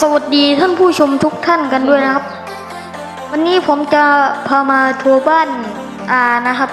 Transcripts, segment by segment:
สวัสดีท่านผู้ชมทุกท่านกันด้วยนะครับ วันนี้ผมจะพามาทัวร์บ้านอานะครับ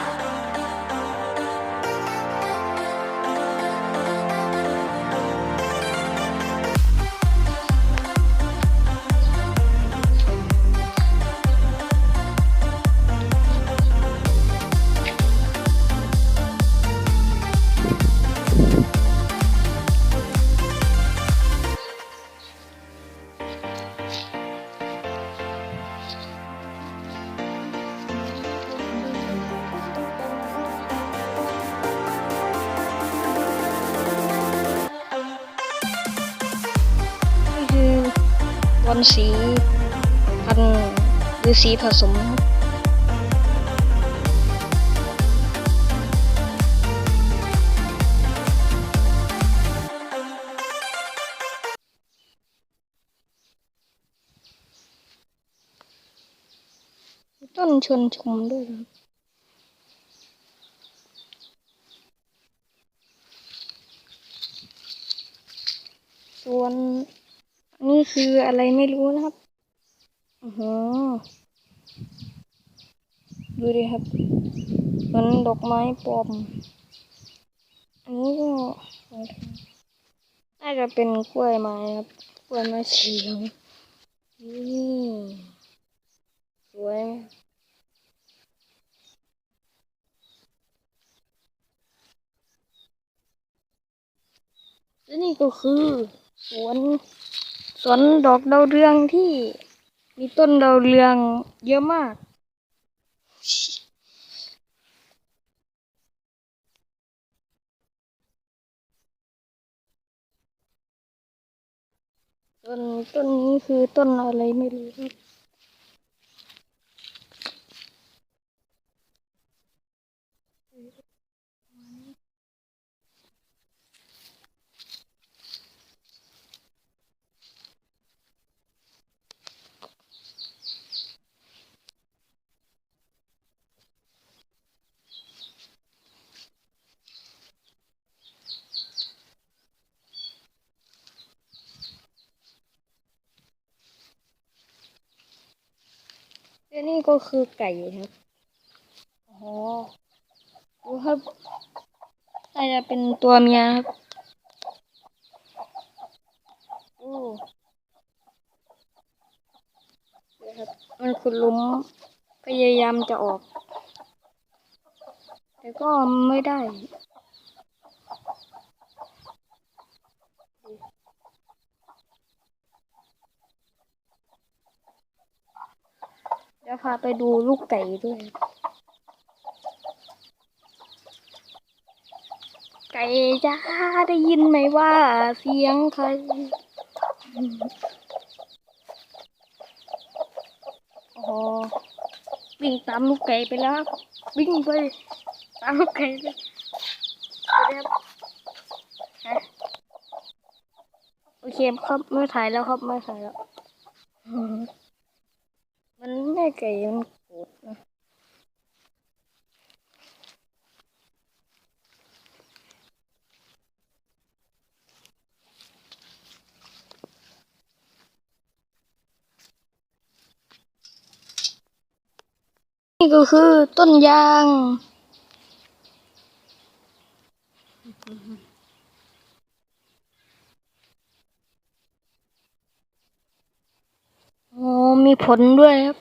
วันสีพันหรือสีผสมต้นชวนชมด้วยครับส่วน นี่คืออะไรไม่รู้นะครับอือหือดูดิครับเหมือนดอกไม้ปลอม อันนี้ก็น่าจะเป็นกล้วยไม้ครับ กล้วยไม้สีเหลืองนี่สวยและนี่ก็คือสวน สวนดอกดาวเรืองที่มีต้นดาวเรืองเยอะมาก ต้นต้นนี้คือต้นอะไรไม่รู้ครับ และนี่ก็คือไก่ครับอ๋อดูครับน่าจะเป็นตัวเมียครับดูนะครับมันขุดหลุมพยายามจะออก แต่ก็ไม่ได้ เดี๋ยวพาไปดูลูกไก่ด้วย ไก่จ้าได้ยินไหมว่าเสียงใครโอ้วิ่งตามลูกไก่ไปแล้วบวิ่งไปตามลูกไก่เลยไปเลยครับฮะโอเคครับไม่ถ่ายแล้วครับไม่ถ่ายแล้ว นแม่ไก่มันโกรธนะนี่ก็คือต้นยาง โอ๋อมีผลด้วยครับ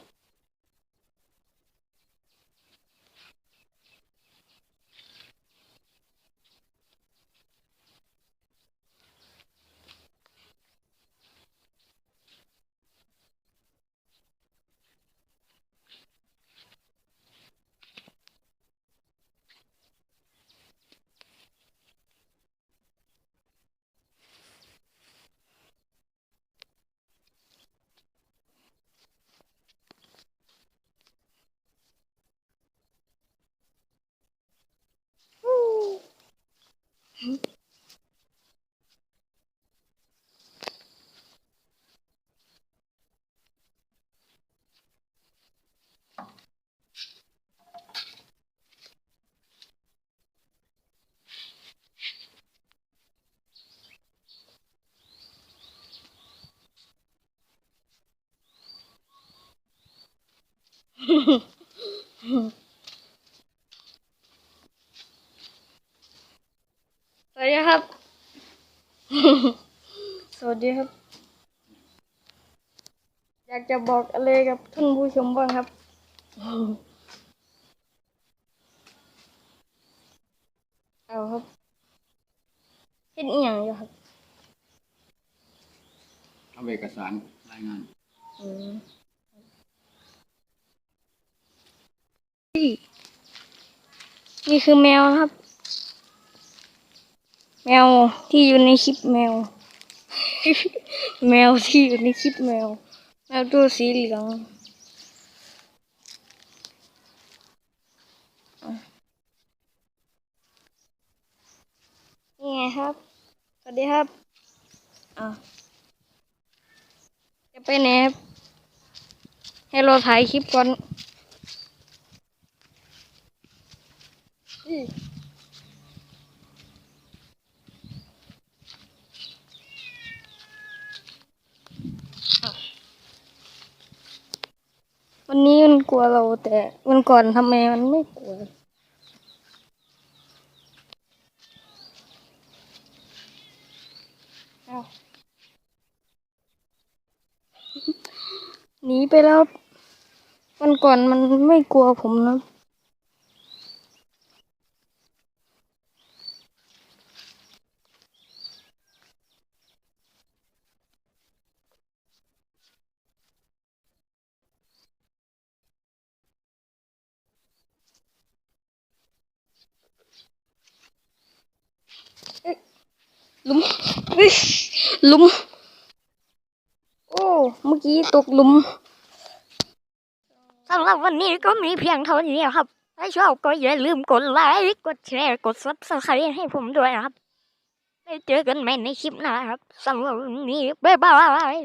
น สวัสดีครับ สวัสดีครับ อยากจะบอกอะไรกับท่านผู้ชมบ้างครับ เอาครับเห็นอีหยังอยู่ครับทำเอกสารรายงาน อืม นี่นี่คือแมวครับ แมวที่อยู่ในคลิปแมว แมวที่อยู่ในคลิปแมว แมวตัวสีเหลืองนี่ไงครับ สวัสดีครับอะจะไปไหนครับให้เราถ่ายคลิปก่อน อื้ออะวันนี้มันกลัวเราแต่วันก่อนทำไมมันไม่กลัวอ้าวหนีไปแล้ว วันก่อนมันไม่กลัวผมนะ ลุมลุม โอ้ เมื่อกี้ตกลุมสำหรับวันนี้ก็มีเพียงเท่านี้ครับ ถ้าชอบก็อย่าลืมกดไลค์กดแชร์กดซับสไครต์ให้ผมด้วยนะครับ ไปเจอกันใหม่ในคลิปหน้าครับสำหรับวันนี้บ๊ายบาย